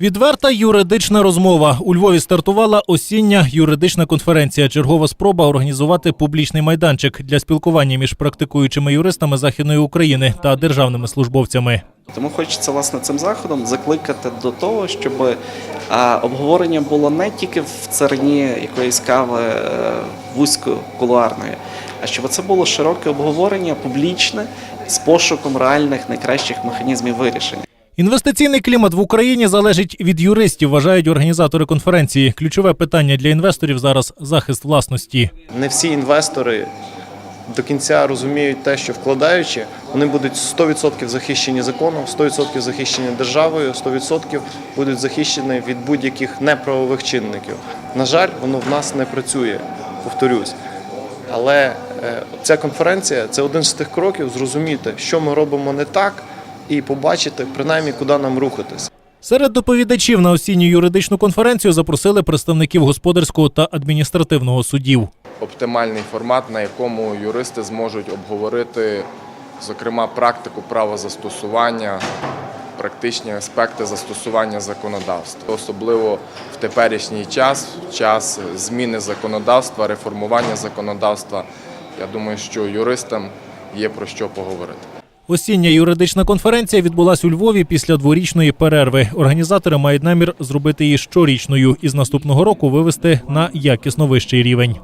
Відверта юридична розмова. У Львові стартувала осіння юридична конференція. Чергова спроба організувати публічний майданчик для спілкування між практикуючими юристами Західної України та державними службовцями. Тому хочеться власне цим заходом закликати до того, щоб обговорення було не тільки в царині якоїсь кави е, вузькокулуарної, а щоб це було широке обговорення, публічне з пошуком реальних найкращих механізмів вирішення. Інвестиційний клімат в Україні залежить від юристів, вважають організатори конференції. Ключове питання для інвесторів зараз захист власності. не всі інвестори до кінця розуміють те, що вкладаючи, вони будуть 100% захищені законом, 100% захищені державою, 100% будуть захищені від будь-яких неправових чинників. На жаль, воно в нас не працює, повторюсь. Але е, ця конференція це один з тих кроків зрозуміти, що ми робимо не так, і побачити принаймні, куди нам рухатись. Серед доповідачів на осінню юридичну конференцію запросили представників господарського та адміністративного судів. оптимальний формат, на якому юристи зможуть обговорити, зокрема, практику права застосування, практичні аспекти застосування законодавства, особливо в теперішній час, в час зміни законодавства, реформування законодавства. Я думаю, що юристам є про що поговорити. Осіння юридична конференція відбулась у Львові після дворічної перерви. Організатори мають намір зробити її щорічною і з наступного року вивести на якісно вищий рівень.